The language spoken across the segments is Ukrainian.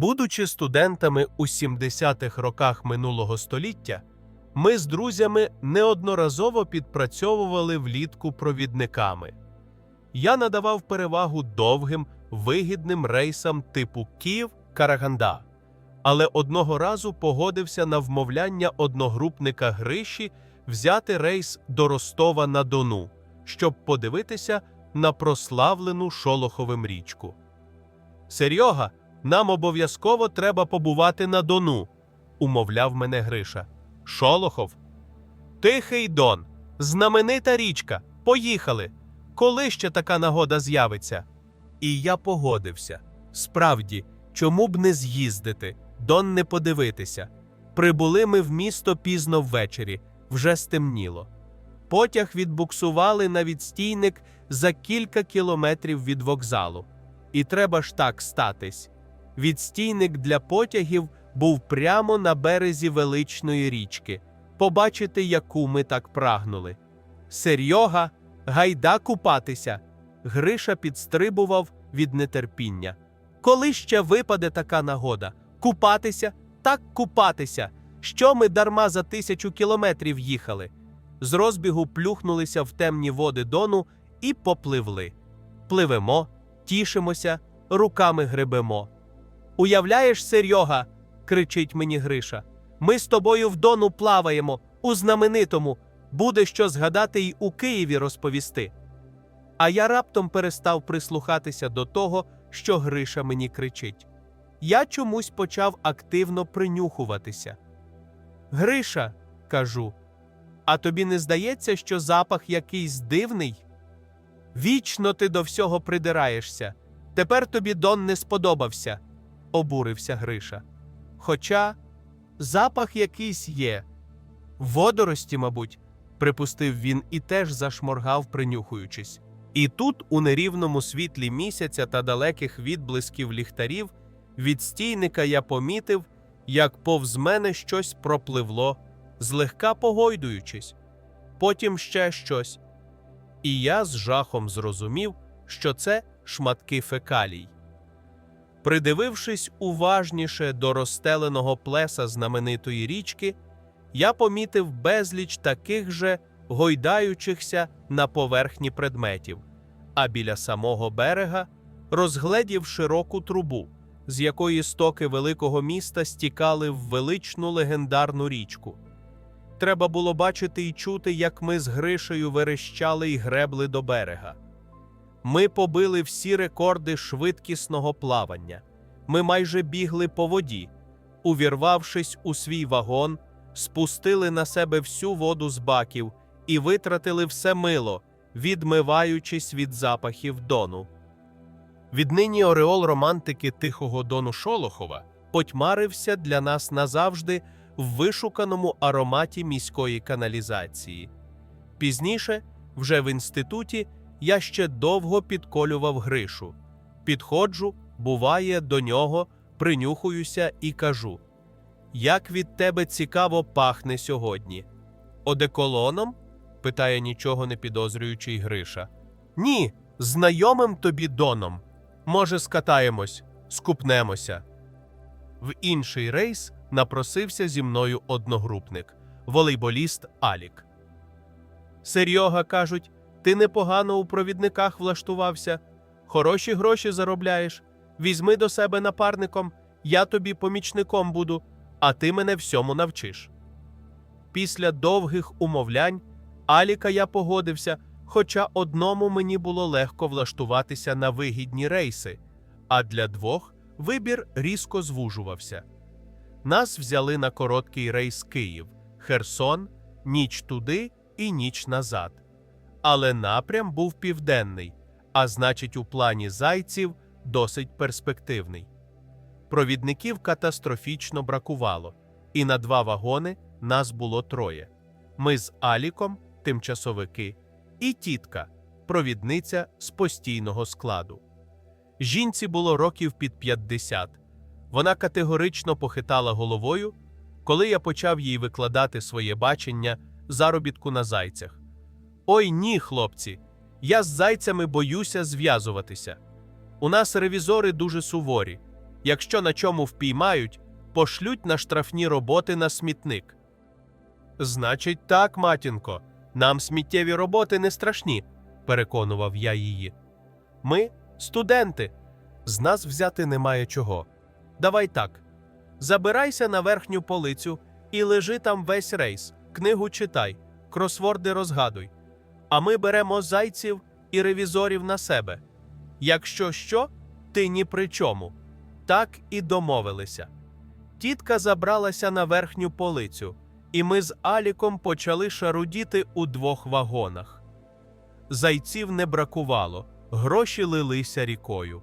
Будучи студентами у 70-х роках минулого століття, ми з друзями неодноразово підпрацьовували влітку провідниками. Я надавав перевагу довгим, вигідним рейсам типу Київ-Караганда, але одного разу погодився на вмовляння одногрупника Гриші взяти рейс до Ростова на Дону, щоб подивитися на прославлену Шолоховим річку. Серйога, нам обов'язково треба побувати на Дону, умовляв мене Гриша. Шолохов. Тихий Дон, знаменита річка. Поїхали. Коли ще така нагода з'явиться? І я погодився. Справді, чому б не з'їздити, Дон не подивитися. Прибули ми в місто пізно ввечері, вже стемніло. Потяг відбуксували на відстійник за кілька кілометрів від вокзалу. І треба ж так статись. Відстійник для потягів був прямо на березі величної річки. Побачити, яку ми так прагнули. Серйога, гайда купатися. Гриша підстрибував від нетерпіння. Коли ще випаде така нагода? Купатися? Так купатися. Що ми дарма за тисячу кілометрів їхали? З розбігу плюхнулися в темні води дону і попливли. Пливемо, тішимося, руками гребемо. Уявляєш, Серйога, кричить мені Гриша. Ми з тобою в дону плаваємо, у знаменитому, буде що згадати й у Києві розповісти. А я раптом перестав прислухатися до того, що Гриша мені кричить. Я чомусь почав активно принюхуватися. Гриша, кажу, а тобі не здається, що запах якийсь дивний? Вічно ти до всього придираєшся. Тепер тобі Дон не сподобався, обурився Гриша. Хоча запах якийсь є. Водорості, мабуть, припустив він і теж зашморгав, принюхуючись. І тут, у нерівному світлі місяця та далеких відблисків ліхтарів, від стійника я помітив, як повз мене щось пропливло, злегка погойдуючись, потім ще щось. І я з жахом зрозумів, що це шматки фекалій. Придивившись уважніше до розстеленого плеса знаменитої річки, я помітив безліч таких же гойдаючихся на поверхні предметів, а біля самого берега розгледів широку трубу, з якої стоки великого міста стікали в величну легендарну річку. Треба було бачити і чути, як ми з Гришею верещали й гребли до берега. Ми побили всі рекорди швидкісного плавання. Ми майже бігли по воді, увірвавшись у свій вагон, спустили на себе всю воду з баків і витратили все мило, відмиваючись від запахів дону. Віднині ореол романтики тихого дону Шолохова потьмарився для нас назавжди в вишуканому ароматі міської каналізації. Пізніше, вже в інституті, я ще довго підколював Гришу. Підходжу, буває, до нього, принюхуюся і кажу: Як від тебе цікаво пахне сьогодні? Одеколоном? питає нічого не підозрюючий Гриша. Ні, знайомим тобі доном. Може, скатаємось, скупнемося. В інший рейс напросився зі мною одногрупник, волейболіст Алік. Серйога, кажуть, ти непогано у провідниках влаштувався, хороші гроші заробляєш. Візьми до себе напарником, я тобі помічником буду, а ти мене всьому навчиш. Після довгих умовлянь Аліка я погодився, хоча одному мені було легко влаштуватися на вигідні рейси, а для двох вибір різко звужувався. Нас взяли на короткий рейс Київ, Херсон, ніч туди і ніч назад. Але напрям був південний, а значить, у плані зайців досить перспективний. Провідників катастрофічно бракувало, і на два вагони нас було троє. Ми з Аліком, тимчасовики, і тітка, провідниця з постійного складу. Жінці було років під 50. Вона категорично похитала головою, коли я почав їй викладати своє бачення заробітку на зайцях. Ой ні, хлопці, я з зайцями боюся зв'язуватися. У нас ревізори дуже суворі. Якщо на чому впіймають, пошлють на штрафні роботи на смітник. Значить, так, матінко, нам сміттєві роботи не страшні, переконував я її. Ми студенти, з нас взяти немає чого. Давай так. Забирайся на верхню полицю і лежи там весь рейс, книгу читай, кросворди розгадуй. А ми беремо зайців і ревізорів на себе. Якщо що, ти ні при чому. Так і домовилися. Тітка забралася на верхню полицю, і ми з Аліком почали шарудіти у двох вагонах. Зайців не бракувало, гроші лилися рікою.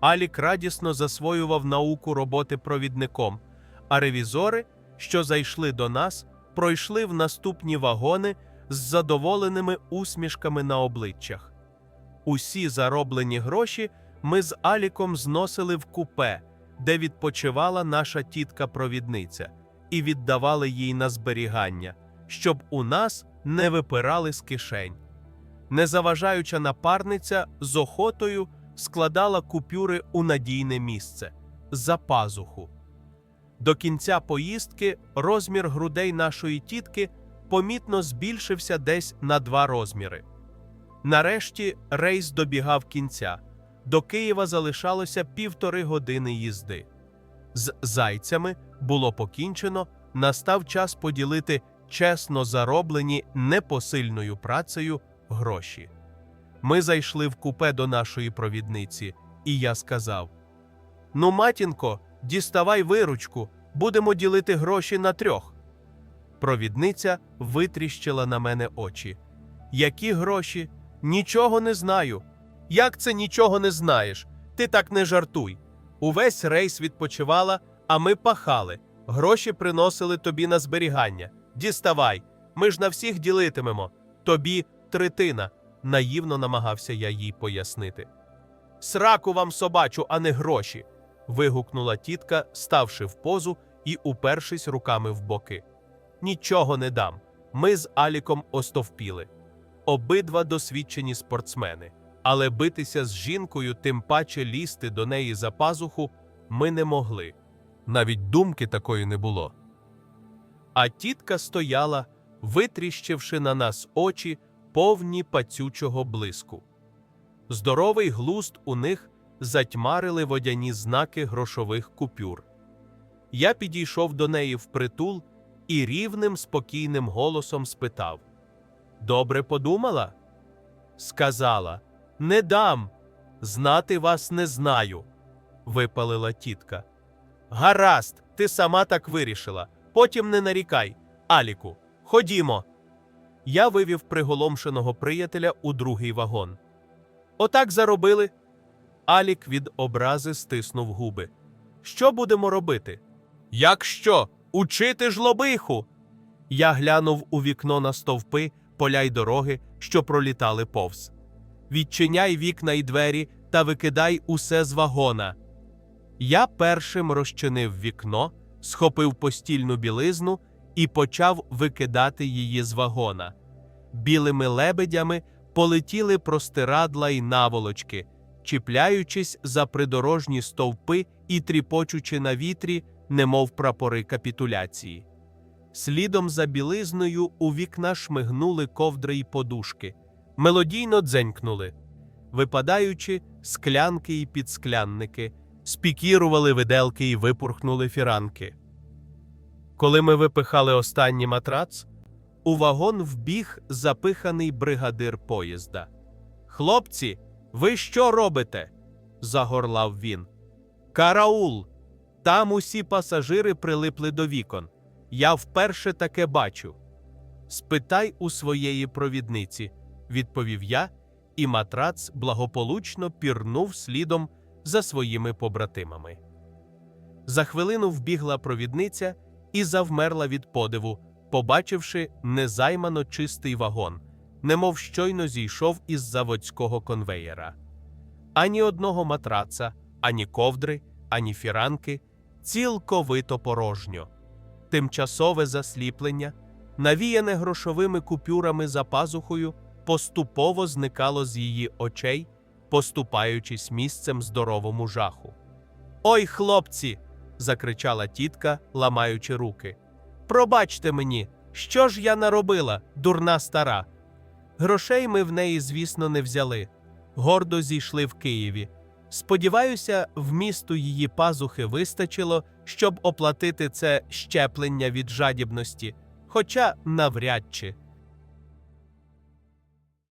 Алік радісно засвоював науку роботи провідником, а ревізори, що зайшли до нас, пройшли в наступні вагони з задоволеними усмішками на обличчях. Усі зароблені гроші ми з Аліком зносили в купе, де відпочивала наша тітка-провідниця, і віддавали їй на зберігання, щоб у нас не випирали з кишень. Незаважаюча напарниця з охотою складала купюри у надійне місце за пазуху. До кінця поїздки розмір грудей нашої тітки помітно збільшився десь на два розміри. Нарешті рейс добігав кінця. До Києва залишалося півтори години їзди. З зайцями було покінчено, настав час поділити чесно зароблені непосильною працею гроші. Ми зайшли в купе до нашої провідниці, і я сказав: Ну, матінко, діставай виручку, будемо ділити гроші на трьох. Провідниця витріщила на мене очі. Які гроші? Нічого не знаю. Як це нічого не знаєш? Ти так не жартуй. Увесь рейс відпочивала, а ми пахали. Гроші приносили тобі на зберігання. Діставай, ми ж на всіх ділитимемо. Тобі третина, наївно намагався я їй пояснити. Сраку вам собачу, а не гроші. вигукнула тітка, ставши в позу і упершись руками в боки. Нічого не дам. Ми з Аліком остовпіли. Обидва досвідчені спортсмени, але битися з жінкою, тим паче лізти до неї за пазуху, ми не могли. Навіть думки такої не було. А тітка стояла, витріщивши на нас очі, повні пацючого блиску. Здоровий глуст у них затьмарили водяні знаки грошових купюр. Я підійшов до неї впритул і рівним, спокійним голосом спитав: Добре подумала? Сказала: Не дам, знати вас не знаю, випалила тітка. Гаразд, ти сама так вирішила. Потім не нарікай. Аліку, ходімо. Я вивів приголомшеного приятеля у другий вагон. Отак заробили. Алік від образи стиснув губи. Що будемо робити? Як що? Учити жлобиху. Я глянув у вікно на стовпи, поля й дороги, що пролітали повз. Відчиняй вікна й двері та викидай усе з вагона. Я першим розчинив вікно, схопив постільну білизну і почав викидати її з вагона. Білими лебедями полетіли простирадла й наволочки, чіпляючись за придорожні стовпи і тріпочучи на вітрі, немов прапори капітуляції. Слідом за білизною у вікна шмигнули ковдри й подушки, мелодійно дзенькнули, випадаючи склянки й підсклянники, спікірували виделки й випурхнули фіранки. Коли ми випихали останній матрац, у вагон вбіг запиханий бригадир поїзда. Хлопці, ви що робите? загорлав він. Караул! Там усі пасажири прилипли до вікон. Я вперше таке бачу. Спитай у своєї провідниці, відповів я, і матрац благополучно пірнув слідом за своїми побратимами. За хвилину вбігла провідниця і завмерла від подиву, побачивши незаймано чистий вагон, немов щойно зійшов із заводського конвеєра. Ані одного матраца, ані ковдри, ані фіранки, цілковито порожньо. Тимчасове засліплення, навіяне грошовими купюрами за пазухою, поступово зникало з її очей, поступаючись місцем здоровому жаху. Ой, хлопці. закричала тітка, ламаючи руки. Пробачте мені, що ж я наробила, дурна стара. Грошей ми в неї, звісно, не взяли. Гордо зійшли в Києві. Сподіваюся, вмісту її пазухи вистачило, щоб оплатити це щеплення від жадібності, хоча навряд чи.